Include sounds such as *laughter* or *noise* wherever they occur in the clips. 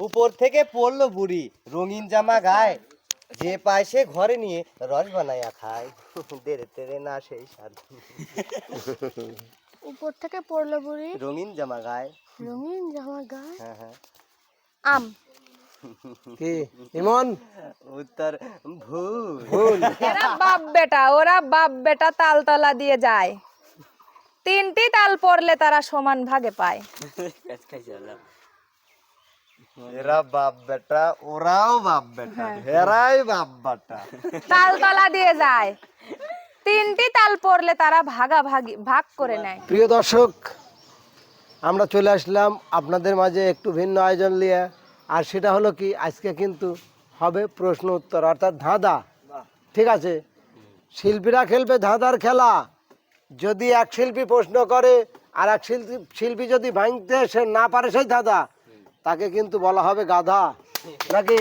উপর থেকে পড়ল বুড়ি রঙিন জামা গায়ে। যে পায় সে ঘরে নিয়ে রস বানাইয়া খায়। দেরে তেরে না সেই স্বাদ। উপর থেকে পড়ল বুড়ি রঙিন জামা গায়ে। রঙিন জামা গায়ে? হ্যাঁ হ্যাঁ। আম। কি ইমন? উত্তর ভুল। ভুল। এরা বাপ বেটা ওরা বাপ বেটা তালতলা দিয়ে যায়। তিনটি তাল পড়লে তারা সমান ভাগে পায়। এরা বাপ বেটা ওরাও বাপ বেটা হেরাই বাপ বেটা। তালতলা দিয়ে যায়। তিনটি তাল পড়লে তারা ভাগা ভাগি ভাগ করে নেয়। প্রিয় দর্শক আমরা চলে আসলাম আপনাদের মাঝে একটু ভিন্ন আয়োজন নিয়ে। আর সেটা হলো কি আজকে কিন্তু হবে প্রশ্ন উত্তর। অর্থাৎ ধাঁধা। ঠিক আছে? শিল্পীরা খেলবে ধাঁধার খেলা। যদি এক শিল্পী প্রশ্ন করে আর এক শিল্পী শিল্পী যদি ভাঙতে সে না পারে সেই ধাঁধা। তাকে কিন্তু বলা হবে গাধা নাকি?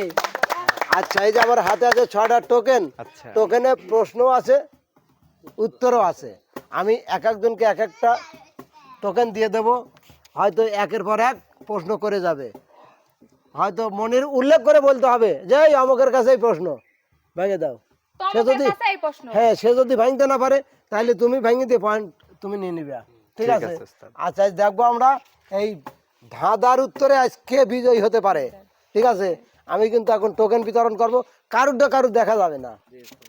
আচ্ছা এই যে আমার হাতে আছে ছয়টা টোকেন আচ্ছা। টোকেনে প্রশ্নও আছে উত্তরও আছে। আমি এক একজনকে এক একটা টোকেন দিয়ে দেব হয়তো একের পর এক প্রশ্ন করে যাবে। হয়তো মনের উল্লেখ করে বলতে হবে যে এই অমকের কাছে এই প্রশ্ন ভেঙে দাও। সে যদি হ্যাঁ সে যদি ভাঙতে না পারে তাহলে তুমি ভেঙে দিয়ে পয়েন্ট তুমি নিয়ে নিবে। ঠিক আছে। আচ্ছা দেখব আমরা এই ধাঁধার উত্তরে আজকে বিজয়ী হতে পারে। ঠিক আছে? আমি কিন্তু এখন টোকেন বিতরণ করব। কারুরটা কারুর দেখা যাবে না।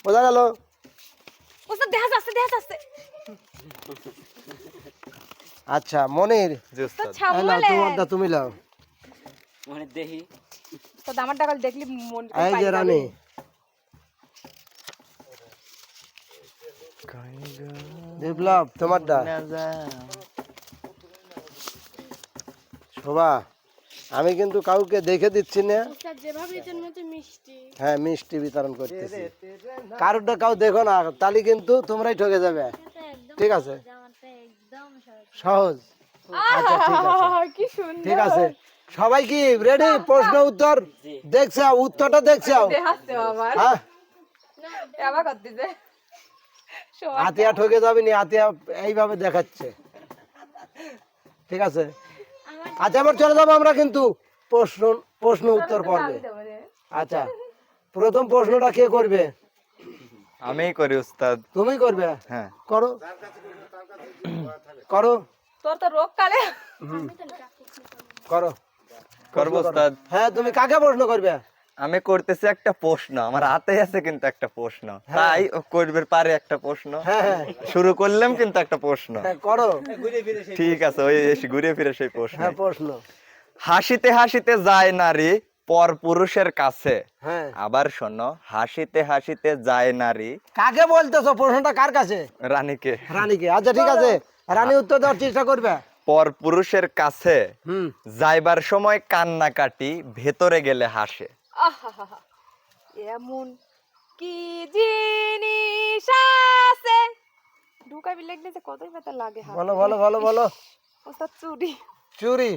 বোঝা গেল? ওস্তাদ দেখা যাচ্ছে দেখা যাচ্ছে। আচ্ছা মনির। তোমারটা তুমি লাও ওস্তাদ আমার টাকা দেখলি মন এই যে রানী। বিপ্লব তোমারটা শোভা আমি কিন্তু কাউকে দেখে দিচ্ছি না। স্যার যেভাবে জন্মেছে মিষ্টি। হ্যাঁ মিষ্টি বিতরণ করতেছি। কারোরটা কাউ দেখো না তাহলে কিন্তু তোমরাই ঠকে যাবে। ঠিক আছে? সহজ। আচ্ছা ঠিক আছে। কি সুন্দর। ঠিক আছে। সবাই কি রেডি প্রশ্ন উত্তর? দেখছে উত্তরটা দেখছে। হ্যাঁ। আতিয়া ঠকে যাবে নি আতিয়া এইভাবে দেখাচ্ছে। ঠিক আছে? আচ্ছা এবার চলে যাব আমরা কিন্তু প্রশ্ন প্রশ্ন উত্তর পর্বে। আচ্ছা প্রথম প্রশ্নটা কে করবে? আমিই করি উস্তাদ। তুমি করবে? হ্যাঁ। করো। করো। তোর তো রোগ কালে। করো। করব উস্তাদ। হ্যাঁ তুমি কাকে প্রশ্ন করবে? আমি করতেছি একটা প্রশ্ন আমার হাতে আছে কিন্তু একটা প্রশ্ন। তাই ও করবে পারে একটা প্রশ্ন হ্যাঁ হ্যাঁ। শুরু করলাম কিন্তু একটা প্রশ্ন। হ্যাঁ করো। ঠিক আছে ওই এসে ঘুরে ফিরে সেই প্রশ্ন। হ্যাঁ প্রশ্ন। হাসিতে হাসিতে যায় নারী পর পুরুষের কাছে। হ্যাঁ। আবার শোনো হাসিতে হাসিতে যায় নারী। কাকে বলতেছো? প্রশ্নটা কার কাছে? রানীকে। রানীকে। আচ্ছা ঠিক আছে। রানী উত্তর দেওয়ার চেষ্টা করবে। পর পুরুষের কাছে যাইবার সময় কান্নাকাটি ভেতরে গেলে হাসে। আহাহাহা, এমন কি জিনিস আছে? ঢুকাবি লাগলে যে কতই ব্যথা লাগে বলো বলো বলো বলো। ওস্তাদ চুরি। চুরি?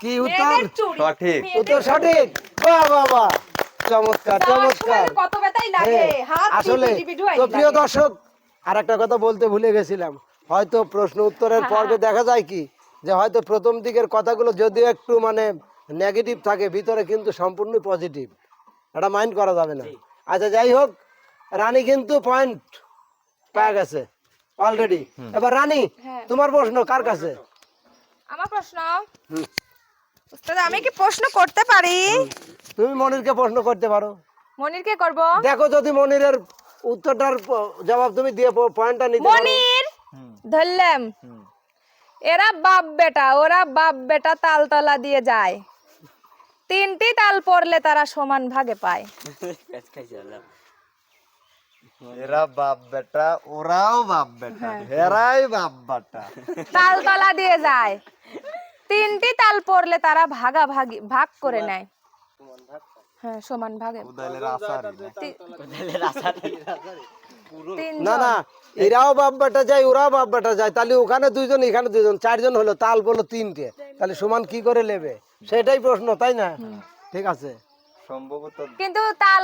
কি উত্তর? সঠিক। উত্তর সঠিক। বাহ বাহ বাহ। চমৎকার চমৎকার। কত ব্যথাই লাগে। হ্যাঁ, হাত আসলে তো প্রিয় দর্শক আর একটা কথা বলতে ভুলে গেছিলাম। হয়তো প্রশ্ন উত্তরের হ্যাঁ, পর্বে দেখা যায় কি? যে হয়তো প্রথম দিকের কথাগুলো যদিও একটু মানে নেগেটিভ থাকে ভিতরে কিন্তু সম্পূর্ণ পজিটিভ এটা মাইন্ড করা যাবে না। আচ্ছা যাই হোক রানী কিন্তু পয়েন্ট পেয়ে গেছে অলরেডি এবার রানী হ্যাঁ। তোমার প্রশ্ন কার কাছে? আমার প্রশ্ন? হুম। ওস্তাদ আমি কি প্রশ্ন করতে পারি? তুমি মনিরকে প্রশ্ন করতে পারো। মনিরকে করব? দেখো যদি মনিরের উত্তরটার জবাব তুমি দিয়ে পয়েন্টটা নিতে পারো। মনির! ধরলাম। এরা বাপ বেটা ওরা বাপ বেটা তালতলা দিয়ে যায়। তিনটি তাল পড়লে তারা সমান ভাগে পায়। এরা বাপ বেটা ওরাও বাপ বেটা হেরাই বাপ বেটা। তালতলা দিয়ে যায়। তিনটি তাল পড়লে তারা ভাগা ভাগি ভাগ করে নেয়। হ্যাঁ সমান ভাগে। না এরাও বাপ বেটা যায় ওরাও বাপ বেটা যায়। তাহলে ওখানে দুইজন এখানে দুইজন চারজন হলো তাল বলো তিনটে। তাহলে সমান কি করে নেবে? সেটাই প্রশ্ন তাই না? ঠিক আছে। সম্ভবত কিন্তু তাল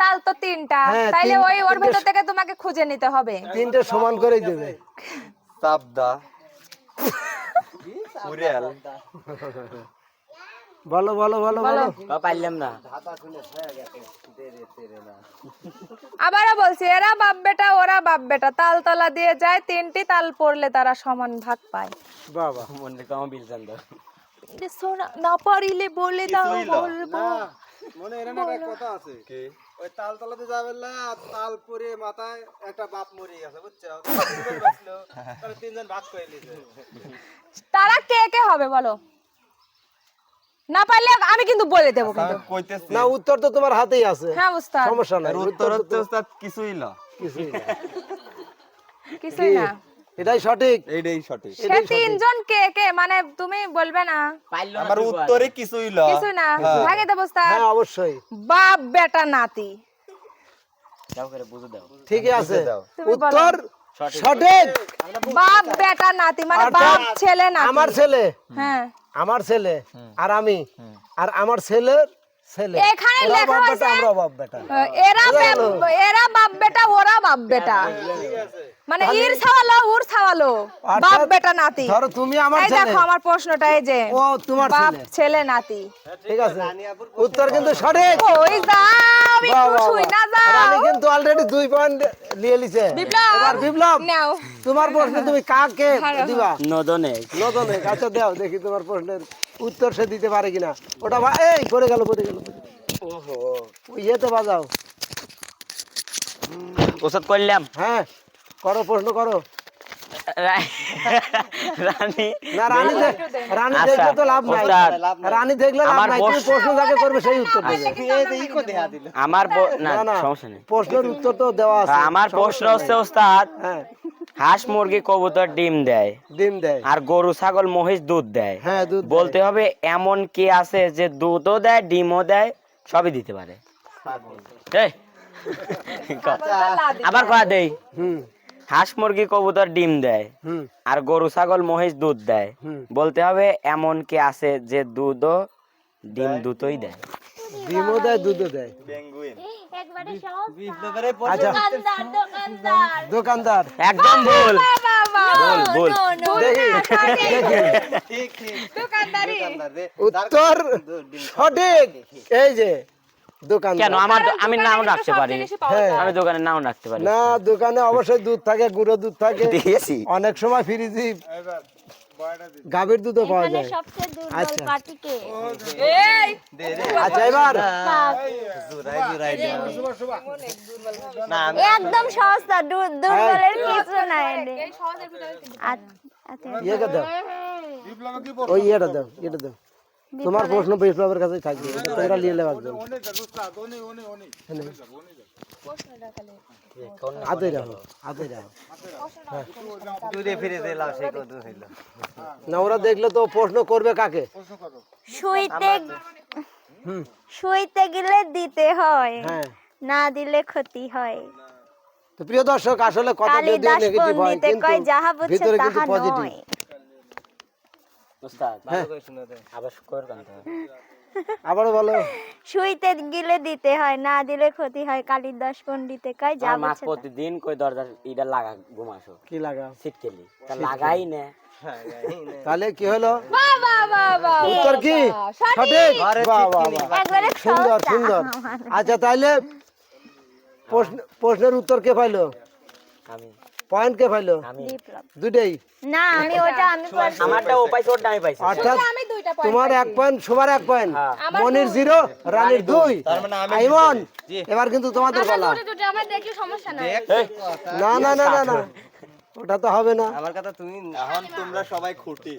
তাল তো তিনটা হ্যাঁ, তাইলে ওই ওর ভেতর থেকে তোমাকে খুঁজে নিতে হবে। তিনটে সমান করেই দেবে। *laughs* উড়িয়াল। বলো বলো বলো বলো। পাইলাম না। হয়ে আবারও বলছি এরা বাপ বেটা ওরা বাপ বেটা। তাল তলা দিয়ে যায় তিনটি তাল পড়লে তারা সমান ভাগ পায়। বাবা। মনে কম বিল চান্দ। এ শোনা না পারিলে বলে দাও বলব। মনে এর একটা কথা আছে। ওই তাল তলাতে যাবেন না তাল পরে মাথায় একটা বাপ মরে গেছে বুঝছ? *laughs* তাহলে তিনজন ভাগ করে নিয়েছে তারা কে কে হবে বলো? না পারলে আমি কিন্তু বলে দেবো কিন্তু। কইতেছি। না উত্তর তো তোমার হাতেই আছে। হ্যাঁ উস্তাদ। সমস্যা নাই উত্তর হচ্ছে ওস্তাদ কিছুই না। কিছুই না। কিছুই না। এটাই সঠিক। এইটাই সঠিক। সে তিনজন কে কে? মানে তুমি বলবে না? আমার উত্তরে কিছুই না। কিছু না। ভাগে দেবো হ্যাঁ অবশ্যই। বাপ বেটা নাতি। দাও করে বুঝে দাও। ঠিকই আছে। উত্তর সঠিক। বাপ বেটা নাতি মানে বাপ ছেলে নাতি। আমার ছেলে। হ্যাঁ। আমার ছেলে আর আমি। আর আমার ছেলের ছেলে। এখানে লেখা বাপ আমরা বাপ বেটা। এরা এরা বাপ বেটা ওরা বাপ বেটা। মানে ইর ছাওয়ালো উর ছাওয়ালো। বাপ বেটা নাতি। ধরো তুমি আমার এই ছেলে। দেখো আমার প্রশ্নটা এই যে ও তোমার বাপ ছেলে। ছেলে নাতি। ঠিক আছে উত্তর কিন্তু সঠিক। ওই যাও বাহ, একটু বাহ। না যাও। রানী কিন্তু অলরেডি দুই পয়েন্ট নিয়ে বিপ্লব! এবার বিপ্লব নাও। তোমার প্রশ্ন তুমি কাকে দিবা? নদনে। নদনে আচ্ছা দাও দেখি তোমার প্রশ্নের উত্তর সে দিতে পারে কিনা। ওটা এই পড়ে গেল পড়ে গেল গেল। ওই ইয়েতে বাজাও। ওষুধ করলাম। হ্যাঁ। করো প্রশ্ন করো। রানী না রানী রানী আচ্ছা, দেখলে তো লাভ নাই। রানী দেখলে লাভ আমার নাই তুমি প্রশ্ন যাকে করবে সেই উত্তর দেবে। ইকো দেয়া দিল। আমার না না না সমস্যা নেই। প্রশ্নের উত্তর তো দেওয়া আছে। আমার প্রশ্ন হচ্ছে ওস্তাদ হ্যাঁ। হাঁস মুরগি কবুতর ডিম দেয়। ডিম দেয়। আর গরু ছাগল মহিষ দুধ দেয়। হ্যাঁ দুধ বলতে হবে এমন কি আছে যে দুধও দেয় ডিমও দেয় সবই দিতে পারে। আবার কথা দেই। হুম। হাঁস মুরগি কবুতর ডিম দেয় আর গরু ছাগল মহিষ দুধ দেয়। বলতে হবে এমন কি আছে যে দুধও ডিম দুটোই দেয়। ডিমও দেয় দুধও দেয়। আচ্ছা। দোকানদার একদম ভুল। উত্তর সঠিক। এই যে। দোকান কেন? আমার আমি নাম রাখতে পারি। হ্যাঁ। আমি দোকানের নাম রাখতে পারি। না দোকানে অবশ্যই দুধ থাকে গুঁড়ো দুধ থাকে। *laughs* দিয়েছি অনেক সময় ফ্রিজি গাভীর দুধও পাওয়া যায়। আচ্ছা। আচ্ছা এবার। একদম সস্তা। দূর- দুর্বলের কিছু নাই। আচ্ছা, আচ্ছা। দাও। ওই ইয়েটা দাও এটা দাও। তোমার প্রশ্ন বিপ্লবের কাছেই থাকবে তোমরা নিয়ে নেবে একজন হাতে রাখো হাতে রাখো। দূরে ফিরে দিলাম সেই কত হইল না ওরা দেখলে তো প্রশ্ন করবে কাকে? শুইতে হুম। শুইতে গেলে দিতে হয় হ্যাঁ। না দিলে ক্ষতি হয়। তো প্রিয় দর্শক আসলে কথা যদিও নেগেটিভ হয় কিন্তু কয় যাহা বুঝছে ভিতরে কিন্তু তাহা পজিটিভ নয় উস্তাদ হ্যাঁ শুনে দে আবার কর কান্তা আবারও বলো। শুইতে গেলে দিতে হয় না দিলে ক্ষতি হয় কালিদাস পণ্ডিতে কয় যা মা প্রতিদিন কই দরজা ইটা লাগা ঘুমাসো কি লাগা? তা লাগাই না। তাহলে কি হলো? উত্তর কি? সঠিক। সুন্দর সুন্দর। আচ্ছা তাইলে প্রশ্ন প্রশ্নের উত্তর কে পাইলো? আমি। পয়েন্ট কে পাইলো? আমি না আমি ওটা আমি। আমারটা ও পাইছে ওরটা আমি পাইছি। অর্থাৎ আমি দুইটা তোমার এক পয়েন্ট সবার এক পয়েন্ট হ্যাঁ। মনির জিরো রানীর দুই মানে আমি আইমন এবার কিন্তু তোমাদের বলা। দুটো আমরা দেখি সমস্যা নাই। না না না না না। ওটা তো হবে না। আমার কথা তুমি এখন তোমরা সবাই খুঁটি।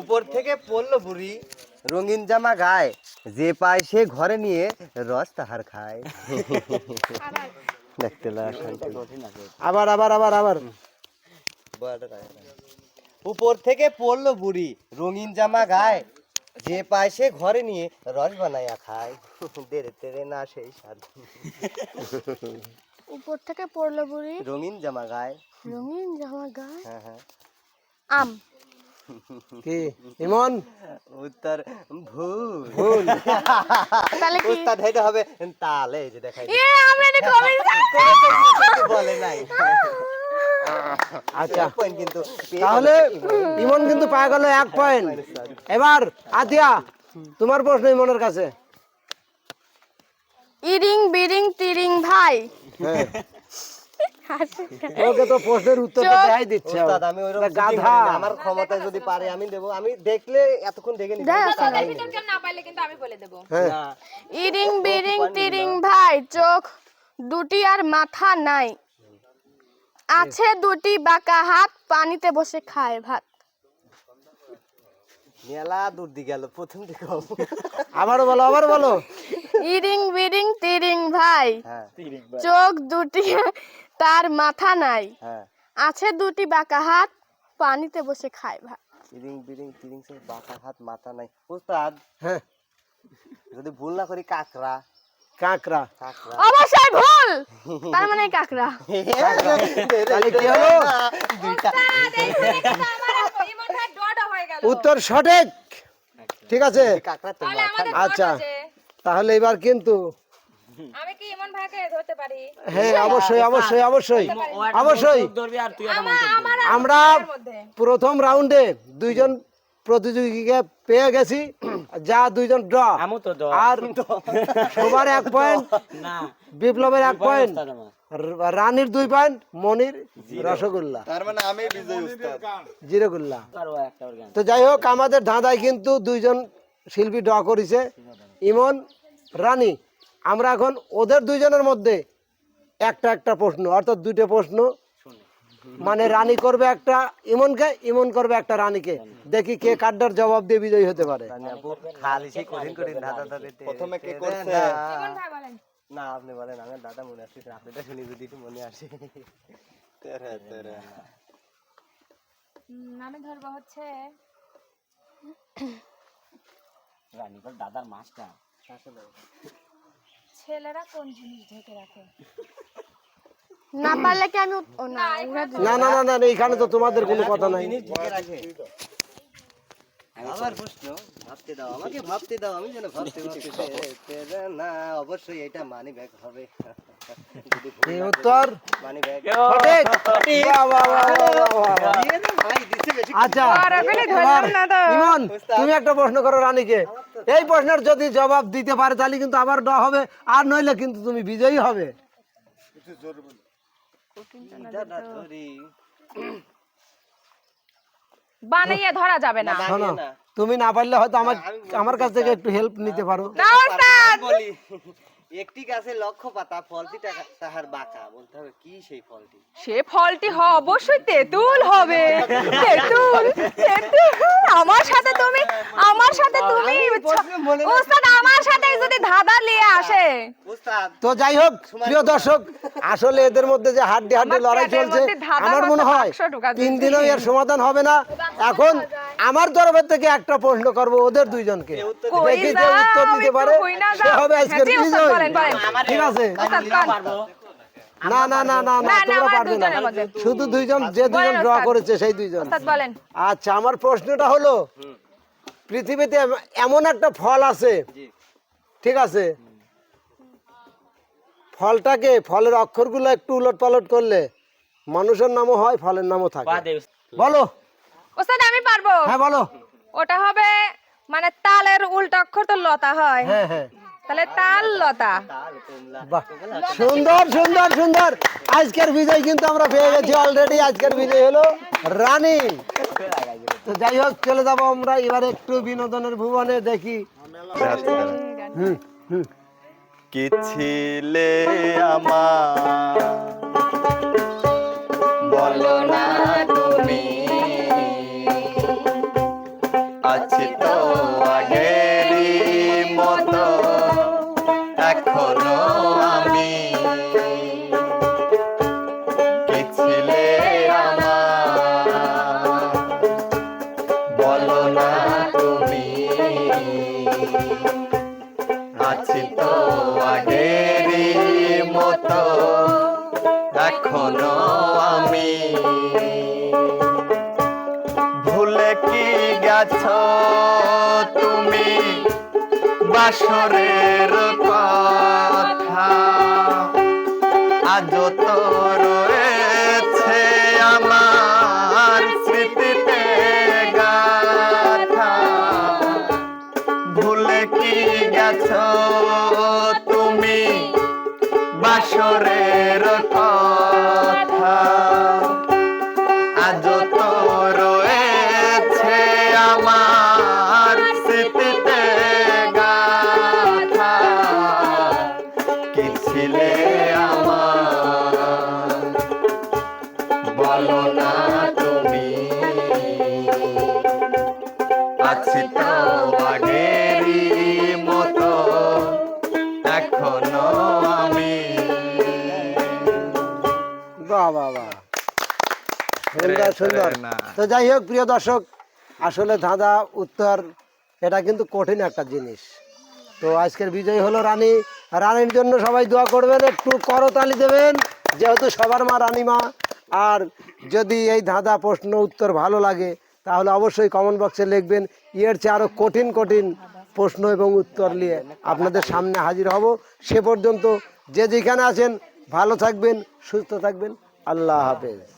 উপর থেকে পড়ল বুড়ি রঙিন জামা গায়ে। যে পায় সে ঘরে নিয়ে রস তাহার খায়। দেখতে আবার আবার আবার আবার। উপর থেকে পড়ল বুড়ি রঙিন জামা গায়ে। যে পায় সে ঘরে নিয়ে রস বানাইয়া খায়। দেরে তেরে না সেই স্বাদ। উপর থেকে পড়ল বুড়ি রঙিন জামা গায়ে। রঙিন জামা গায়ে। হ্যাঁ হ্যাঁ। আম। কি? ইমন? উত্তর ভুল। ভুল। তাহলে কি? উস্তাদ এটা হবে তালে এই যে দেখাই এ আমরা এটা *laughs* কবে বলে নাই। আচ্ছা। পয়েন্ট কিন্তু তাহলে ইমন। কিন্তু পায়ে গেল এক পয়েন্ট এবার আতিয়া তোমার প্রশ্ন ইমনের কাছে। ইরিং বিরিং তিরিং ভাই। হ্যাঁ। ওকে তো প্রশ্নের উত্তর তো দিচ্ছে। ওস্তাদ, আমি ওইরকম গাধা। আমার ক্ষমতা যদি পারে আমি দেবো। আমি দেখলে এতক্ষণ দেখে নিবো। না পাইলে কিন্তু আমি বলে দেবো। হ্যাঁ। ইরিং বিরিং তিরিং ভাই চোখ দুটি আর মাথা নাই। আছে দুটি বাঁকা হাত পানিতে বসে খায় ভাত। মেলা দূর দিয়ে গেল প্রথম দিকে আবারও বলো আবার বলো। ইরিং বিরিং তিরিং ভাই। হ্যাঁ। চোখ দুটি তার মাথা নাই। হ্যাঁ। আছে দুটি বাঁকা হাত পানিতে বসে খায় ভাত। ইরিং বিরিং তিরিং সে বাঁকা হাত মাথা নাই। উস্তাদ হ্যাঁ। যদি ভুল না করি কাকড়া। কাঁকড়া। অবশ্যই ভুল! তার মানে কাকড়া। তাহলে কি হলো? দুইটা উত্তর সঠিক। ঠিক আছে? কাকড়া তো তাহলে আমাদের আচ্ছা তাহলে এবার কিন্তু আমি কি ইমন ভাইকে ধরতে পারি? হ্যাঁ অবশ্যই অবশ্যই। অবশ্যই অবশ্যই ধরবি আর তুই একটা মন্তব্য করবি। আমরা প্রথম রাউন্ডে দুইজন প্রতিযোগীকে পেয়ে গেছি। যা দুইজন ড্র। আমু তো আর সবার এক পয়েন্ট *laughs* না। বিপ্লবের এক পয়েন্ট রানীর দুই পয়েন্ট মনির রসগোল্লা। তার মানে আমি বিজয় উস্তাদ জিরোগুল্লা। তো যাই হোক আমাদের ধাঁধায় কিন্তু দুইজন শিল্পী ড্র করেছে। ইমন রানী। আমরা এখন ওদের দুইজনের মধ্যে একটা একটা প্রশ্ন অর্থাৎ দুইটা প্রশ্ন। মানে রানী করবে একটা ইমনকে ইমন করবে একটা রানীকে। দেখি কে কাড্ডার জবাব দিয়ে বিজয়ী হতে পারে। প্রথমে কে করছে? না। আপনি বলেন আমার দাদা মনে আসছে আপনারটা শুনি যদি একটু মনে আসে। তেরে তেরে। আমি ধরবো হচ্ছে দাদার মাছটা ছেলেরা কোন জিনিস ঢেকে রাখে? না পারলে কি আমি ও না না না না এইখানে তো তোমাদের কোনো কথা নাই। আবার প্রশ্ন ভাবতে দাও আমাকে ভাবতে দাও আমি যেন ভাবতে ভাবতে না অবশ্যই এটা মানি ব্যাগ হবে। এই উত্তর? আচ্ছা। ইমন তুমি একটা প্রশ্ন করো রানীকে। এই প্রশ্নের যদি জবাব দিতে পারে তাহলে কিন্তু আবার ড হবে আর নইলে কিন্তু তুমি বিজয়ী হবে। দাদা ধরি যাবে না। তুমি না পারলে হয়তো আমার আমার কাছ থেকে একটু হেল্প নিতে পারো। না একটি গাছে লক্ষ পাতা ফলটি তাহার বাঁকা। বলতে হবে কি সেই ফলটি? সে ফলটি হ অবশ্যই তেঁতুল হবে। তেঁতুল তেঁতুল আমার সাথে তুমি আমার সাথে তুমি ওস্তাদ আমার সাথে যদি ধাঁধা নিয়ে আসে। উস্তাদ তো যাই হোক প্রিয় দর্শক আসলে এদের মধ্যে যে হাড্ডি হাড্ডি লড়াই চলছে আমার মনে হয় তিন। দিনেও এর সমাধান হবে না। এখন আমার তরফের থেকে একটা প্রশ্ন করব ওদের দুইজনকে। দেখি যে উত্তর দিতে পারে। সে হবে আজকের হ্যাঁ, বিজয়। ঠিক আছে। না না না না না না, না, তোমরা পারবে না। শুধু দুইজন যে দুইজন ড্র করেছে সেই দুইজন। আচ্ছা আমার প্রশ্নটা হলো পৃথিবীতে এমন একটা ফল আছে ঠিক আছে? ফলটাকে ফলের অক্ষরগুলো একটু উলট পালট করলে মানুষের নামও হয় ফলের নামও থাকে। বলো। ওস্তাদ আমি পারব। হ্যাঁ বলো। ওটা হবে মানে তালের উল্টা অক্ষর তো লতা হয়। হ্যাঁ হ্যাঁ। তাহলে তাল লতা। বাহ সুন্দর সুন্দর সুন্দর। আজকের বিজয় কিন্তু আমরা পেয়ে গেছি অলরেডি আজকের বিজয় হলো রানী। তো যাই হোক চলে যাব আমরা এবার একটু বিনোদনের ভুবনে দেখি। হুম হুম। কি ছিলে আমার? আছো তুমি বাসরের কথা। আজ তো রয়েছে আমার স্মৃতিতে গাথা। ভুলে কি গেছো তুমি বাসরের কথা? আজ সুন্দর সুন্দর তো যাই হোক প্রিয় দর্শক আসলে ধাঁধা উত্তর এটা কিন্তু কঠিন একটা জিনিস। তো আজকের বিজয় হলো রানী। রানীর জন্য সবাই দোয়া করবেন একটু করতালি দেবেন যেহেতু সবার মা রানী মা আর যদি এই ধাঁধা প্রশ্ন উত্তর ভালো লাগে তাহলে অবশ্যই কমেন্ট বক্সে লিখবেন এর চেয়ে আরও কঠিন কঠিন প্রশ্ন এবং উত্তর নিয়ে আপনাদের সামনে হাজির হব। সে পর্যন্ত যে যেখানে আছেন ভালো থাকবেন সুস্থ থাকবেন। আল্লাহ হাফেজ।